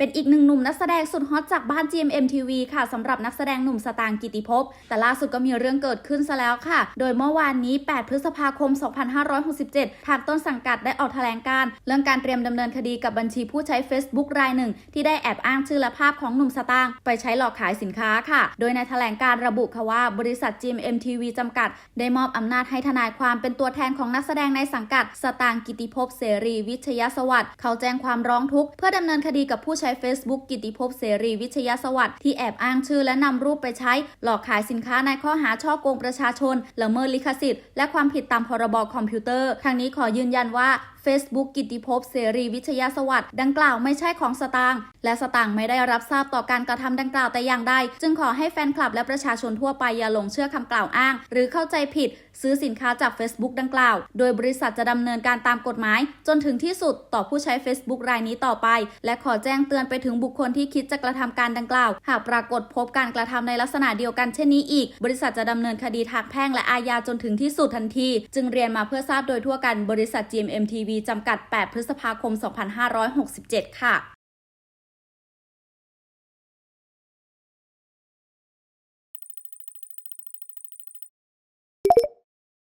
เป็นอีกหนึ่งหนุ่มนักแสดงสุดฮอตจากบ้าน GMM TV ค่ะสำหรับนักแสดงหนุ่มสตางค์กิติภพแต่ล่าสุดก็มีเรื่องเกิดขึ้นซะแล้วค่ะ โดยเมื่อวานนี้ 8 พฤษภาคม 2567 ทางต้นสังกัดได้ออกแถลงการ์เรื่องการเตรียมดำเนินคดีกับบัญชีผู้ใช้ Facebook รายหนึ่ง ที่ได้แอบอ้างชื่อและภาพของหนุ่มสตางค์ไปใช้หลอกขายสินค้าค่ะ โดยในแถลงการระบุค่ะว่าบริษัท GMM TV จำกัด ได้มอบอำนาจให้ทนายความเป็นตัวแทนของนักแสดงในสังกัด สตางค์กิติภพเสรี วิทยาสวัสดิ์เขาแจ้งความร้องทุกข์เพื่อดำเนินคดีกับผู้ใช้ Facebook กิติภพเสรีวิทยาสวัสดิ์ที่แอบอ้างชื่อและนำรูปไปใช้ หลอกขายสินค้าในข้อหาช่อโกงประชาชนละเมิดลิขสิทธิ์ และความผิดตามพรบคอมพิวเตอร์ทางนี้ขอยืนยันว่า Facebook กิติภพเสรีวิทยาสวัสดิ์ดังกล่าวไม่ใช่ของสตางค์ และสตางค์ไม่ได้รับทราบต่อการกระทำดังกล่าวแต่อย่างใดจึงขอให้แฟนคลับและประชาชนทั่วไปอย่าหลงเชื่อคำกล่าวอ้าง หรือเข้าใจผิด ซื้อสินค้าจาก Facebook ดังกล่าว โดยบริษัทจะดำเนินการตามกฎหมาย จนถึงที่สุดต่อผู้ใช้ Facebook รายนี้ต่อไป และขอแจ้งเตือนไปถึงบุคคลที่คิดจะกระทำการดังกล่าว หากปรากฏพบการกระทำในลักษณะเดียวกันเช่นนี้อีก บริษัทจะดำเนินคดีทางแพ่งและอาญาจนถึงที่สุดทันที จึงเรียนมาเพื่อทราบโดยทั่วกันบริษัท GMM TV จำกัด 8 พฤษภาคม 2567 ค่ะ